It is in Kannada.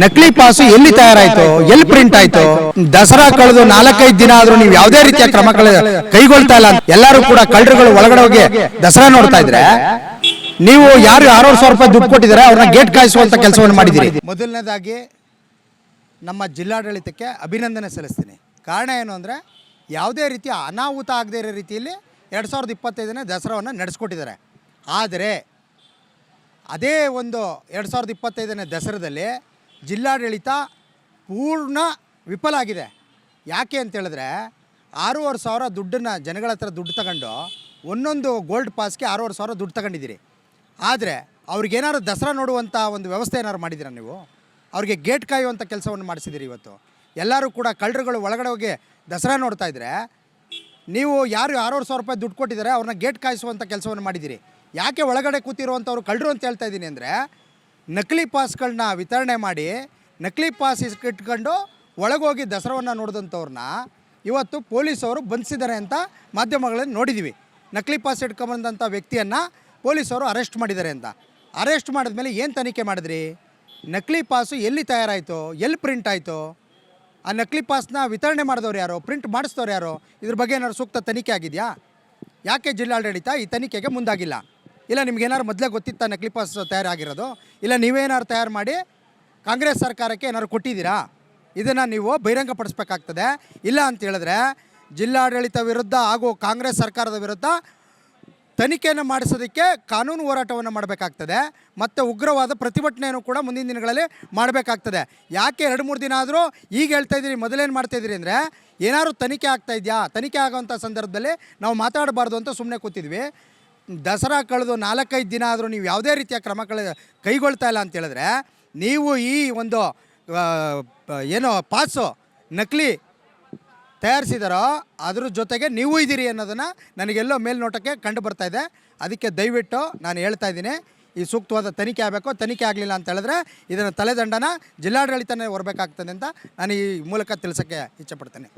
ನಕಲಿ ಪಾಸು ಎಲ್ಲಿ ತಯಾರಾಯ್ತು? ಎಲ್ಲಿ ಪ್ರಿಂಟ್ ಆಯ್ತು? ದಸರಾ ಕಳೆದು ನಾಲ್ಕೈದು ದಿನ ಆದ್ರೂ ನೀವು ಯಾವುದೇ ರೀತಿಯ ಕ್ರಮ ಕೈಗೊಳ್ತಾ ಇಲ್ಲ ಎಲ್ಲರೂ ಕೂಡ ಕಳ್ಳರುಗಳು ಒಳಗಡೆ ಹೋಗಿ ದಸರಾ ನೋಡ್ತಾ ಇದ್ರೆ, ನೀವು ಯಾರು ಆರು ಸಾವಿರ ರೂಪಾಯಿ ದುಡ್ಡು ಕೊಟ್ಟಿದ್ದಾರೆ, ಅವ್ರನ್ನ ಗೇಟ್ ಕಾಯಿಸುವಂತ ಕೆಲಸವನ್ನು ಮಾಡಿದ್ದೀರಿ. ಮೊದಲನೇದಾಗಿ ನಮ್ಮ ಜಿಲ್ಲಾಡಳಿತಕ್ಕೆ ಅಭಿನಂದನೆ ಸಲ್ಲಿಸ್ತೀನಿ. ಕಾರಣ ಏನು ಅಂದರೆ, ಯಾವುದೇ ರೀತಿಯ ಅನಾಹುತ ಆಗದೇ ಇರೋ ರೀತಿಯಲ್ಲಿ ಎರಡು ಸಾವಿರದ ಇಪ್ಪತ್ತೈದನೇ ದಸರಾವನ್ನು ನಡೆಸ್ಕೊಟ್ಟಿದ್ದಾರೆ. ಆದರೆ, ಅದೇ ಒಂದು ಎರಡು ಸಾವಿರದ ಇಪ್ಪತ್ತೈದನೇ ದಸರಾದಲ್ಲಿ ಜಿಲ್ಲಾಡಳಿತ ಪೂರ್ಣ ವಿಫಲ ಆಗಿದೆ. ಯಾಕೆ ಅಂತೇಳಿದ್ರೆ ಆರೂವರೆ ಸಾವಿರ ದುಡ್ಡನ್ನು ಜನಗಳ ಹತ್ರ ದುಡ್ಡು ತಗೊಂಡು ಒಂದೊಂದು ಗೋಲ್ಡ್ ಪಾಸ್ಗೆ ಆರೂವರೆ ಸಾವಿರ ದುಡ್ಡು ತಗೊಂಡಿದ್ದೀರಿ. ಆದರೆ ಅವ್ರಿಗೇನಾದ್ರು ದಸರಾ ನೋಡುವಂಥ ಒಂದು ವ್ಯವಸ್ಥೆ ಏನಾದ್ರು ಮಾಡಿದ್ದೀರಾ ನೀವು? ಅವ್ರಿಗೆ ಗೇಟ್ ಕಾಯುವಂಥ ಕೆಲಸವನ್ನು ಮಾಡಿಸಿದ್ದೀರಿ ಇವತ್ತು. ಎಲ್ಲರೂ ಕೂಡ ಕಳ್ಳರುಗಳು ಒಳಗಡೆ ಹೋಗಿ ದಸರಾ ನೋಡ್ತಾ ಇದ್ದರೆ ನೀವು ಯಾರು ಆರೂವರೆ ಸಾವಿರ ರೂಪಾಯಿ ದುಡ್ಡು ಕೊಟ್ಟಿದ್ದಾರೆ, ಅವ್ರನ್ನ ಗೇಟ್ ಕಾಯಿಸುವಂಥ ಕೆಲಸವನ್ನು ಮಾಡಿದ್ದೀರಿ. ಯಾಕೆ ಒಳಗಡೆ ಕೂತಿರುವಂಥವ್ರು ಕಳ್ಳರು ಅಂತ ಹೇಳ್ತಾ ಇದ್ದೀನಿ ಅಂದರೆ ನಕಲಿ ಪಾಸ್ಗಳನ್ನ ವಿತರಣೆ ಮಾಡಿ ನಕಲಿ ಪಾಸ್ ಇಟ್ಕೊಂಡು ಒಳಗೋಗಿ ದಸರಾವನ್ನು ನೋಡಿದಂಥವ್ರನ್ನ ಇವತ್ತು ಪೊಲೀಸವರು ಬಂಧಿಸಿದ್ದಾರೆ ಅಂತ ಮಾಧ್ಯಮಗಳಲ್ಲಿ ನೋಡಿದ್ದೀವಿ ನಕಲಿ ಪಾಸ್ ಇಟ್ಕೊಂಬಂದಂಥ ವ್ಯಕ್ತಿಯನ್ನು ಪೊಲೀಸವರು ಅರೆಸ್ಟ್ ಮಾಡಿದ್ದಾರೆ ಅಂತ. ಅರೆಸ್ಟ್ ಮಾಡಿದ ಮೇಲೆ ಏನು ತನಿಖೆ ಮಾಡಿದ್ರಿ? ನಕಲಿ ಪಾಸು ಎಲ್ಲಿ ತಯಾರಾಯಿತು? ಎಲ್ಲಿ ಪ್ರಿಂಟ್ ಆಯಿತು? ಆ ನಕಲಿ ಪಾಸ್ನ ವಿತರಣೆ ಮಾಡಿದವ್ರು ಯಾರು? ಪ್ರಿಂಟ್ ಮಾಡಿಸಿದವ್ರು ಯಾರು? ಇದ್ರ ಬಗ್ಗೆ ಏನಾದ್ರು ಸೂಕ್ತ ತನಿಖೆ ಆಗಿದೆಯಾ? ಯಾಕೆ ಜಿಲ್ಲಾಡಳಿತ ಈ ತನಿಖೆಗೆ ಮುಂದಾಗಿಲ್ಲ? ಇಲ್ಲ ನಿಮ್ಗೇನಾದ್ರು ಮೊದಲೇ ಗೊತ್ತಿತ್ತಾ ನಕಲಿ ಪಾಸ್ ತಯಾರಾಗಿರೋದು? ಇಲ್ಲ, ನೀವೇನಾದ್ರು ತಯಾರು ಮಾಡಿ ಕಾಂಗ್ರೆಸ್ ಸರ್ಕಾರಕ್ಕೆ ಏನಾದ್ರು ಕೊಟ್ಟಿದ್ದೀರಾ? ಇದನ್ನು ನೀವು ಬಹಿರಂಗಪಡಿಸ್ಬೇಕಾಗ್ತದೆ. ಇಲ್ಲ ಅಂತ ಹೇಳಿದ್ರೆ ಜಿಲ್ಲಾಡಳಿತ ವಿರುದ್ಧ ಹಾಗೂ ಕಾಂಗ್ರೆಸ್ ಸರ್ಕಾರದ ವಿರುದ್ಧ ತನಿಖೆಯನ್ನು ಮಾಡಿಸೋದಕ್ಕೆ ಕಾನೂನು ಹೋರಾಟವನ್ನು ಮಾಡಬೇಕಾಗ್ತದೆ. ಮತ್ತು ಉಗ್ರವಾದ ಪ್ರತಿಭಟನೆಯನ್ನು ಕೂಡ ಮುಂದಿನ ದಿನಗಳಲ್ಲಿ ಮಾಡಬೇಕಾಗ್ತದೆ. ಯಾಕೆ ಎರಡು ಮೂರು ದಿನ ಆದರೂ ಈಗ ಹೇಳ್ತಾ ಇದ್ದೀರಿ, ಮೊದಲೇನು ಮಾಡ್ತಾ ಇದ್ದೀರಿ ಅಂದರೆ ಏನಾದರೂ ತನಿಖೆ ಆಗ್ತಾ ಇದೆಯಾ? ತನಿಖೆ ಆಗೋವಂಥ ಸಂದರ್ಭದಲ್ಲಿ ನಾವು ಮಾತಾಡಬಾರ್ದು ಅಂತ ಸುಮ್ಮನೆ ಕೂತಿದ್ವಿ. ದಸರಾ ಕಳೆದು ನಾಲ್ಕೈದು ದಿನ ಆದರೂ ನೀವು ಯಾವುದೇ ರೀತಿಯ ಕ್ರಮ ಕಳೆ, ಕೈಗೊಳ್ತಾ ಇಲ್ಲ ಅಂತ ಹೇಳಿದ್ರೆ, ನೀವು ಈ ಒಂದು ಏನೋ ಪಾಸು, ನಕಲಿ ತಯಾರಿಸಿದಾರೋ ಅದ್ರ ಜೊತೆಗೆ ನೀವು ಇದ್ದೀರಿ ಅನ್ನೋದನ್ನು ನನಗೆಲ್ಲೋ ಮೇಲ್ನೋಟಕ್ಕೆ ಕಂಡು ಬರ್ತಾ ಇದೆ. ಅದಕ್ಕೆ ದಯವಿಟ್ಟು ನಾನು ಹೇಳ್ತಾ ಇದ್ದೀನಿ, ಈ ಸೂಕ್ತವಾದ ತನಿಖೆ ಆಗಬೇಕು, ತನಿಖೆ ಆಗಲಿಲ್ಲ ಅಂತ ಹೇಳಿದ್ರೆ ಇದನ್ನು ತಲೆದಂಡನ ಜಿಲ್ಲಾಡಳಿತನೇ ಹೊರಬೇಕಾಗ್ತದೆ ಅಂತ ನಾನು ಈ ಮೂಲಕ ತಿಳಿಸೋಕ್ಕೆ ಇಚ್ಛೆಪಡ್ತೇನೆ